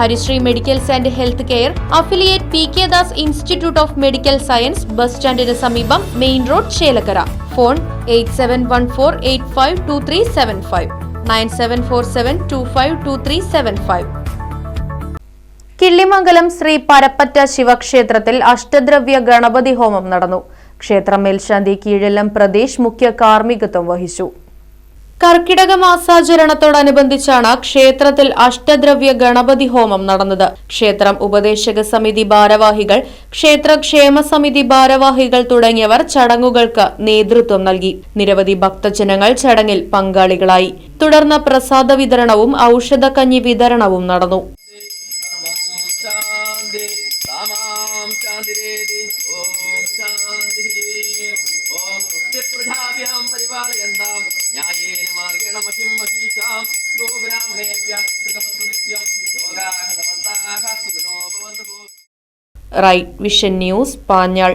Harishree medicals and health care affiliate P K Das institute of medical science bus സ്റ്റാൻഡിന് സമീപം main road Chelakkara. Phone eight seven one four eight five two three seven five. Nine seven four seven two five two three seven five. Killimangalam Sri Parappatta ശിവക്ഷേത്രത്തിൽ അഷ്ടദ്രവ്യ ഗണപതി ഹോമം നടന്നു. ക്ഷേത്രം മേൽശാന്തി കീഴല്ലം പ്രദേശ് മുഖ്യ കാർമ്മികത്വം വഹിച്ചു. കർക്കിടക മാസാചരണത്തോടനുബന്ധിച്ചാണ് ക്ഷേത്രത്തിൽ അഷ്ടദ്രവ്യ ഗണപതി ഹോമം നടന്നത്. ക്ഷേത്രം ഉപദേശക സമിതി ഭാരവാഹികൾ ക്ഷേത്ര ക്ഷേമ സമിതി ഭാരവാഹികൾ തുടങ്ങിയവർ ചടങ്ങുകൾക്ക് നേതൃത്വം നൽകി. നിരവധി ഭക്തജനങ്ങൾ ചടങ്ങിൽ പങ്കാളികളായി. തുടർന്ന് പ്രസാദ വിതരണവും ഔഷധക്കഞ്ഞി വിതരണവും നടന്നു റൈറ്റ് വിഷൻ ന്യൂസ് പാഞ്ഞാൾ